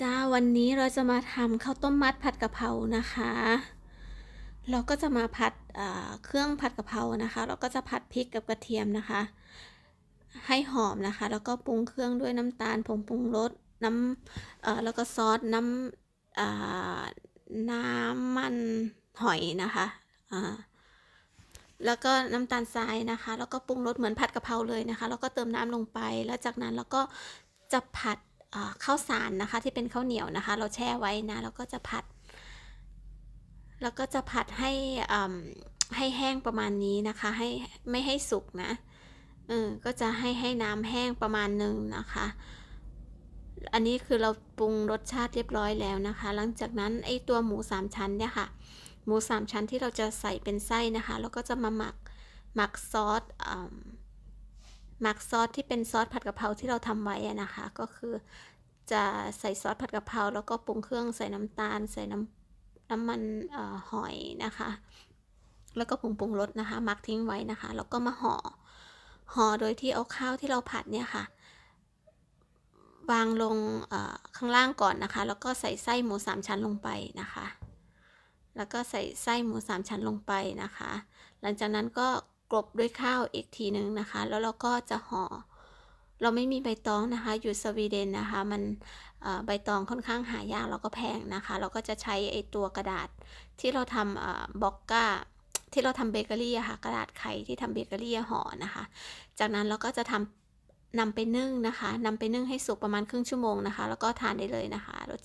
จ้าวันนี้เราจะมาทำข้าวต้มมัดผัดกะเพรานะคะ เราก็จะมาผัดเครื่องผัดกะเพรานะคะ เราก็จะผัดพริกกับกระเทียมนะคะ ให้หอมนะคะ แล้วก็ปรุงเครื่องด้วยน้ำตาลผงปรุงรสน้ำแล้วก็ซอสน้ำน้ำมันหอยนะคะแล้วก็น้ำตาลทรายนะคะ แล้วก็ปรุงรสเหมือนผัดกะเพราเลยนะคะ แล้วก็เติมน้ำลงไป แล้วจากนั้นเราก็จะผัด ข้าวสารนะคะ ที่เป็นข้าวเหนียวนะคะ เราแช่ไว้นะแล้วก็จะผัด แล้วก็จะผัดให้ให้แห้งประมาณนี้นะคะ ให้ไม่ให้สุกนะเออก็จะให้ให้น้ำแห้งประมาณหนึ่งนะคะ อันนี้คือเราปรุงรสชาติเรียบร้อยแล้วนะคะ หลังจากนั้นไอตัวหมูสามชั้นเนี่ยค่ะ หมูสามชั้นที่เราจะใส่เป็นไส้นะคะ แล้วก็จะมาหมักหมักซอสอ หมักซอสที่เป็นซอสผัดกะเพราที่เราทำไว้นะคะ ก็คือจะใส่ซอสผัดกะเพราแล้วก็ปรุงเครื่องใส่น้ำตาล ใส่น้ำน้ำมันออหอยนะคะ แล้วก็ผงปรุงรสนะคะหมักทิ้งไว้นะคะ แล้วก็มาห่อห่อโดยที่เอาข้าวที่เราผัดเนี่ยค่ะ วางลงข้างล่างก่อนนะคะ แล้วก็ใส่ไส้หมูสามชั้นลงไปนะคะ แล้วก็ใส่ไส้หมูสามชั้นลงไปนะคะ หลังจากนั้นก็ กลบด้วยข้าวอีกทีหนึ่งนะคะ แล้วเราก็จะห่อ เราไม่มีใบตองนะคะ อยู่สวีเดนนะคะ มันใบตองค่อนข้างหายากแล้วก็แพงนะคะ เราก็จะใช้ไอตัวกระดาษที่เราทำบ็อกก้าที่เราทำเบเกอรี่ค่ะ กระดาษไขที่ทำเบเกอรี่ห่อนะคะ จากนั้นเราก็จะทำนำไปนึ่งนะคะนำไปนึ่งให้สุกประมาณครึ่งชั่วโมงนะคะ แล้วก็ทานได้เลยนะคะรส